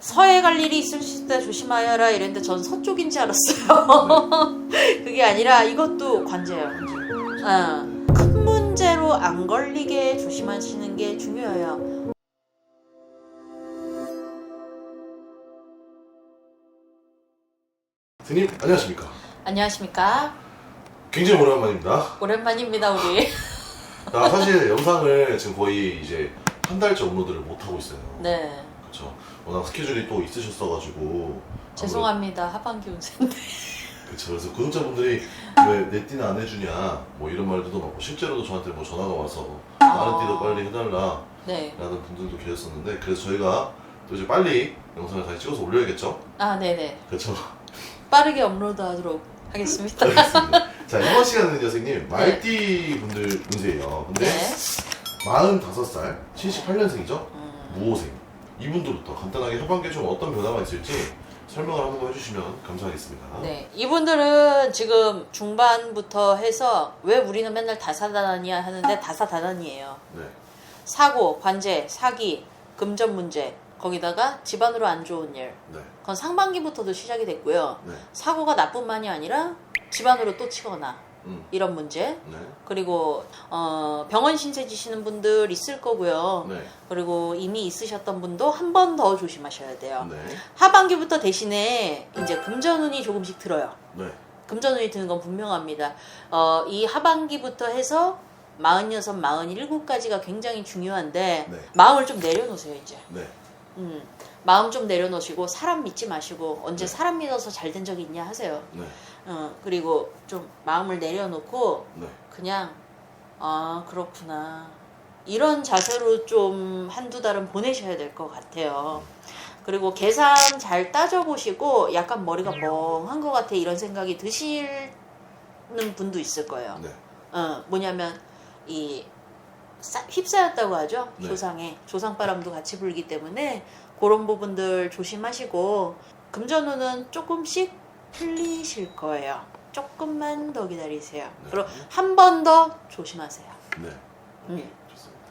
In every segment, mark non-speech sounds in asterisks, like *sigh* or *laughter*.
서해 갈 일이 있으실 때 조심하여라 이랬는데 전 서쪽인 줄 알았어요. *laughs* 그게 아니라 이것도 관제예요. 어, 큰 문제로 안 걸리게 조심하시는 게 중요해요. 스님 안녕하십니까? 안녕하십니까? 굉장히 오랜만입니다. 오랜만입니다 우리. 나 *laughs* 사실 영상을 지금 거의 이제 한 달째 업로드를 못 하고 있어요. 네. 그렇죠. 워낙 스케줄이 또 있으셨어가지고 죄송합니다 하반기 운세인데. *laughs* 그렇죠. 그래서 구독자분들이 왜 내 띠는 안 해주냐 뭐 이런 말들도 많고 실제로도 저한테 뭐 전화가 와서 다른 띠도 빨리 해달라 네. 라는 분들도 계셨었는데 그래서 저희가 또 이제 빨리 영상을 다시 찍어서 올려야겠죠? 아 네네. 그렇죠. 빠르게 업로드하도록 하겠습니다. 알겠습니다. *laughs* 자 이번 시간은요 선생님 말띠 분들 운세예요. 근데 네. 45살 78년생이죠? 음, 무호생 이분들부터 간단하게 하반기에 좀 어떤 변화가 있을지 설명을 한번 해주시면 감사하겠습니다. 네. 이분들은 지금 중반부터 해서 왜 우리는 맨날 다사다난이야 하는데 다사다난이에요. 네. 사고, 관제, 사기, 금전 문제, 거기다가 집안으로 안 좋은 일. 네. 그건 상반기부터도 시작이 됐고요. 네. 사고가 나뿐만이 아니라 집안으로 또 치거나 음. 이런 문제. 네. 그리고 어, 병원 신세 지시는 분들 있을 거고요. 네. 그리고 이미 있으셨던 분도 한 번 더 조심하셔야 돼요. 네. 하반기부터 대신에 이제 금전운이 조금씩 들어요. 네. 금전운이 드는 건 분명합니다. 어, 이 하반기부터 해서 46, 47까지가 굉장히 중요한데 네. 마음을 좀 내려놓으세요 이제. 네. 음, 마음 좀 내려놓으시고 사람 믿지 마시고 언제 네. 사람 믿어서 잘 된 적이 있냐 하세요. 네. 어, 그리고 좀 마음을 내려놓고 네. 그냥 아 그렇구나 이런 자세로 좀 한두 달은 보내셔야 될 것 같아요. 그리고 계산 잘 따져보시고 약간 머리가 멍한 것 같아 이런 생각이 드시는 분도 있을 거예요. 네. 어, 뭐냐면 이 싸- 휩싸였다고 하죠 네. 조상에 조상바람도 같이 불기 때문에 그런 부분들 조심하시고 금전운은 조금씩 풀리실 거예요. 조금만 더 기다리세요. 네. 그리고 한번 더 조심하세요. 네. 음. 좋습니다.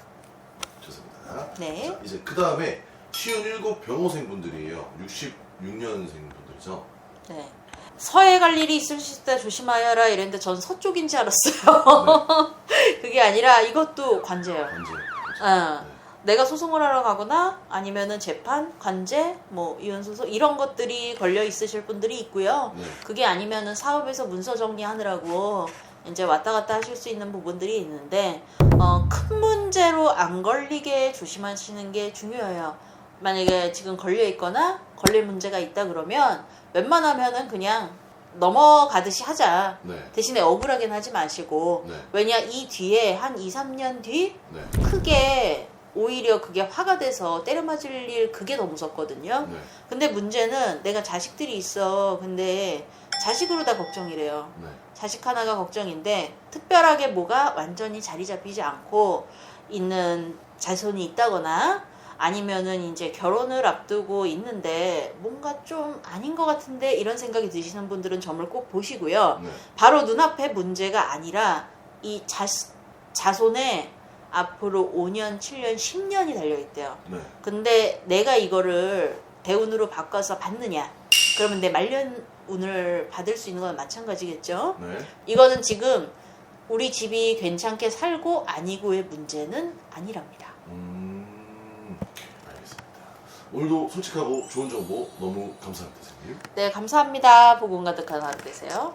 좋습니다. 네. 자, 이제 그 다음에 57 병호생 분들이에요. 66년생 분들이죠. 네. 서해 갈 일이 있으실 때 조심하여라 이랬는데 전 서쪽인 줄 알았어요. *laughs* 그게 아니라 이것도 관제예요. 그렇죠. 어. 네. 내가 소송을 하러 가거나 아니면은 재판, 관제, 뭐 이혼 소송 이런 것들이 걸려 있으실 분들이 있고요. 네. 그게 아니면은 사업에서 문서 정리하느라고 이제 왔다 갔다 하실 수 있는 부분들이 있는데 어, 큰 문제로 안 걸리게 조심하시는 게 중요해요. 만약에 지금 걸려 있거나 걸릴 문제가 있다 그러면 웬만하면은 그냥 넘어가듯이 하자. 네. 대신에 억울하게는 하지 마시고 네. 왜냐 이 뒤에 한 2, 3년 뒤 네. 크게 오히려 그게 화가 돼서 때려 맞을 일 그게 더 무섭거든요. 네. 근데 문제는 내가 자식들이 있어. 근데 자식으로 다 걱정이래요. 네. 자식 하나가 걱정인데 특별하게 뭐가 완전히 자리 잡히지 않고 있는 자손이 있다거나 아니면은 이제 결혼을 앞두고 있는데 뭔가 좀 아닌 것 같은데 이런 생각이 드시는 분들은 점을 꼭 보시고요. 네. 바로 눈앞에 문제가 아니라 이 자, 자손에 앞으로 5년, 7년, 10년이 달려있대요. 네. 근데 내가 이거를 대운으로 바꿔서 받느냐? 그러면 내 말년 운을 받을 수 있는 건 마찬가지겠죠? 네. 이거는 지금 우리 집이 괜찮게 살고 아니고의 문제는 아니랍니다. 음, 알겠습니다. 오늘도 솔직하고 좋은 정보 너무 감사합니다, 선생님. 네, 감사합니다. 복운 가득한 하루 되세요.